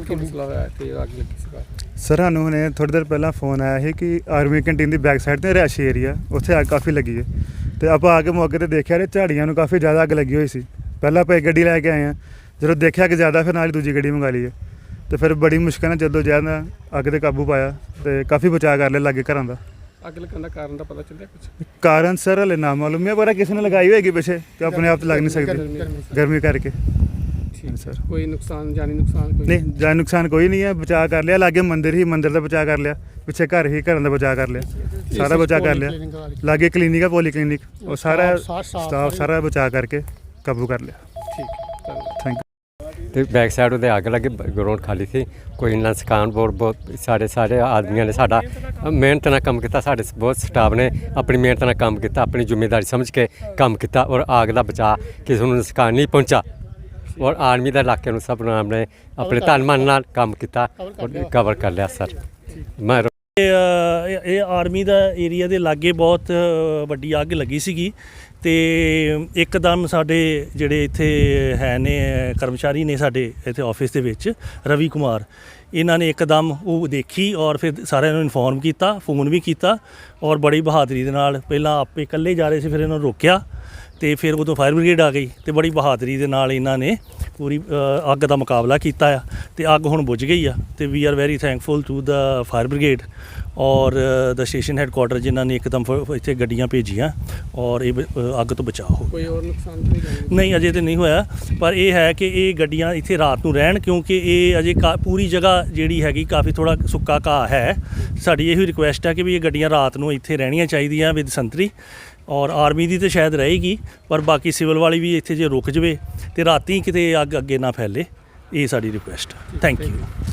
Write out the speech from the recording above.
ਕੀ ਮਸਲਾ ਹੋਇਆ ਕਿ ਅੱਗ ਲੱਗੀ ਸੀ ਘਰ ਸਰ ਸਾਨੂੰ ਹੁਣੇ ਥੋੜੀ ਦੇਰ ਪਹਿਲਾਂ ਫੋਨ ਆਇਆ ਸੀ ਕਿ ਆਰਮੀ ਕੈਂਟੀਨ ਦੀ ਬੈਕ ਸਾਈਡ ਤੇ ਰਿਹਾਇਸ਼ੀ ਏਰੀਆ ਉੱਥੇ ਅੱਗ ਕਾਫੀ ਲੱਗੀ ਹੈ। ਤੇ ਆਪਾਂ ਆ ਕੇ ਮੌਕੇ ਤੇ ਦੇਖਿਆ ਤੇ ਝਾੜੀਆਂ ਨੂੰ ਕਾਫੀ ਜ਼ਿਆਦਾ ਅੱਗ ਲੱਗੀ ਹੋਈ ਸੀ। ਪਹਿਲਾਂ ਆਪਾਂ ਇੱਕ ਗੱਡੀ ਲੈ ਕੇ ਆਏ ਆ ਜਦੋਂ ਦੇਖਿਆ ਕਿ ਜ਼ਿਆਦਾ ਫਿਰ ਨਾਲ ਹੀ ਦੂਜੀ ਗੱਡੀ ਮੰਗਾ ਲਈ ਹੈ। ਤੇ ਫਿਰ ਬੜੀ ਮੁਸ਼ਕਲ ਨਾਲ ਜਦੋਂ ਜ਼ਿਆਦਾ ਅੱਗ ਤੇ ਕਾਬੂ ਪਾਇਆ ਤੇ ਕਾਫੀ ਬਚਾਅ ਕਰ ਲਿਆ ਲਾਗੇ ਘਰਾਂ ਦਾ। ਅੱਗ ਲੱਗਣ ਦਾ ਕਾਰਨ ਦਾ ਪਤਾ ਚੱਲਿਆ ਕੁਝ ਕਾਰਨ ਸਰ ਹਲੇ ਨਾ ਮਾਲੂਮ ਹੈ ਪਰ ਕਿਸੇ ਨੇ ਲਗਾਈ ਹੋਏਗੀ ਪਿੱਛੇ ਤੇ ਆਪਣੇ ਆਪ ਤਾਂ ਲੱਗ ਨਹੀਂ ਸਕਦੀ। ਗਰਮੀ ਕਰਕੇ। ਠੀਕ ਸਰ। ਕੋਈ ਨੁਕਸਾਨ ਜਾਨੀ ਨੁਕਸਾਨ ਕੋਈ? ਨਹੀਂ ਜਾਨ ਨੁਕਸਾਨ ਕੋਈ ਨਹੀਂ ਹੈ। ਬਚਾਅ ਕਰ ਲਿਆ। ਲਾਗੇ ਮੰਦਿਰ ਹੀ ਮੰਦਿਰ ਦਾ ਬਚਾਅ ਕਰ ਲਿਆ। ਪਿੱਛੇ ਘਰ ਹੀ ਘਰਾਂ ਦਾ ਬਚਾਅ ਕਰ ਲਿਆ। ਸਾਰਾ ਬਚਾਅ ਕਰ ਲਿਆ। ਲਾਗੇ ਕਲੀਨਿਕ ਆ ਪੋਲੀ ਕਲੀਨਿਕ ਉਹ ਸਾਰਾ ਸਟਾਫ ਸਾਰਾ। ਬਚਾਅ ਕਰਕੇ ਕਾਬੂ ਕਰ ਲਿਆ। ਠੀਕ ਥੈਂਕ ਤੇ ਬੈਕ ਸਾਈਡ ਉਹਦੇ ਅੱਗ ਲੱਗੇ ਗਰਾਊਂਡ ਖਾਲੀ ਸੀ। ਕੋਈ ਨਾ ਸਕਾਨ ਬਹੁਤ ਬਹੁਤ ਸਾਰੇ ਸਾਰੇ ਆਦਮੀਆਂ ਨੇ ਸਾਡਾ ਮਿਹਨਤ ਨਾਲ ਕੰਮ ਕੀਤਾ। ਸਾਡੇ ਬਹੁਤ ਸਟਾਫ ਨੇ ਆਪਣੀ ਮਿਹਨਤ ਨਾਲ ਕੰਮ ਕੀਤਾ ਆਪਣੀ ਜ਼ਿੰਮੇਵਾਰੀ ਸਮਝ ਕੇ ਕੰਮ ਕੀਤਾ ਔਰ ਆਗ ਦਾ ਬਚਾਅ ਕਿਸੇ ਨੂੰ ਨੁਕਸਾਨ ਨਹੀਂ ਪਹੁੰਚਾ। ਔਰ ਆਰਮੀ ਦਾ ਇਲਾਕੇ ਨੂੰ ਸਭ ਨੇ ਆਪਣੇ ਆਪਣੇ ਤਨ ਮਨ ਨਾਲ ਕੰਮ ਕੀਤਾ ਔਰ ਕਵਰ ਕਰ ਲਿਆ ਸਰ। ਮੈਂ ਇਹ, ਇਹ ਆਰਮੀ ਦਾ ਏਰੀਆ ਦੇ ਲਾਗੇ ਬਹੁਤ ਵੱਡੀ ਅੱਗ ਲੱਗੀ ਸੀਗੀ ਤੇ ਇੱਕਦਮ ਸਾਡੇ ਜਿਹੜੇ ਇੱਥੇ ਹੈ ਨੇ ਕਰਮਚਾਰੀ ਨੇ ਸਾਡੇ ਇੱਥੇ ਆਫਿਸ ਦੇ ਵਿੱਚ ਰਵੀ ਕੁਮਾਰ। ਇਹਨਾਂ ਨੇ ਇੱਕਦਮ ਉਹ ਦੇਖੀ ਔਰ ਫਿਰ ਸਾਰਿਆਂ ਨੂੰ ਇਨਫੋਰਮ ਕੀਤਾ ਫੋਨ ਵੀ ਕੀਤਾ ਔਰ ਬੜੀ ਬਹਾਦਰੀ ਦੇ ਨਾਲ ਪਹਿਲਾਂ ਆਪੇ ਇਕੱਲੇ ਜਾ ਰਹੇ ਸੀ ਫਿਰ ਇਹਨਾਂ ਨੂੰ ਰੋਕਿਆ। ਤੇ ਫਿਰ ਉਦੋਂ ਫਾਇਰ ਬ੍ਰਿਗੇਡ ਆ ਗਈ ਤੇ ਬੜੀ ਬਹਾਦਰੀ ਦੇ ਨਾਲ ਇਹਨਾਂ ਨੇ ਪੂਰੀ ਅ, ਅੱਗ ਦਾ ਮੁਕਾਬਲਾ ਕੀਤਾ ਆ ਤੇ ਅੱਗ ਹੁਣ ਬੁਝ ਗਈ ਆ ਤੇ we are very thankful to the fire brigade ਔਰ ਦਾ ਸਟੇਸ਼ਨ ਹੈੱਡਕੁਆਟਰ ਜਿਨ੍ਹਾਂ ਨੇ ਇੱਕਦਮ ਫ- ਇੱਥੇ ਗੱਡੀਆਂ ਭੇਜੀਆਂ ਔਰ ਇਹ ਬ- ਅ, ਅੱਗ ਤੋਂ ਬਚਾਅ ਹੋ ਕੋਈ ਹੋਰ ਨੁਕਸਾਨ ਤਾਂ ਨਹੀਂ ਜਾਨੀ ਨਹੀਂ ਅਜੇ ਤੇ ਨਹੀਂ ਹੋਇਆ ਪਰ ਇਹ ਹੈ ਕਿ ਇਹ ਗੱਡੀਆਂ ਇੱਥੇ ਰਾਤ ਨੂੰ ਰਹਿਣ ਕਿਉਂਕਿ ਇਹ ਅਜੇ ਕਾ- ਪੂਰੀ ਜਗ੍ਹਾ ਜਿਹੜੀ ਹੈਗੀ ਕਾਫੀ ਥੋੜਾ ਸੁੱਕਾ ਘਾਹ ਹੈ। ਸਾਡੀ ਇਹੀ ਰਿਕੁਐਸਟ ਹੈ ਕਿ ਵੀ ਇਹ ਗੱਡੀਆਂ ਰਾਤ ਨੂੰ ਇੱਥੇ ਰਹਿਣੀਆਂ ਚਾਹੀਦੀਆਂ ਵਿਦ ਸੰਤਰੀ ਔਰ ਆਰਮੀ ਦੀ ਤੇ ਸ਼ਾਇਦ ਰਹੇਗੀ ਪਰ ਬਾਕੀ ਸਿਵਲ ਵਾਲੀ ਵੀ ਇੱਥੇ ਜੇ ਰੁਕ ਜਵੇ ਤੇ ਰਾਤੀ ਕਿਤੇ ਅੱਗ ਅੱਗੇ ਨਾ ਫੈਲੇ ਇਹ ਸਾਡੀ ਰਿਕੁਐਸਟ ਥੈਂਕ ਯੂ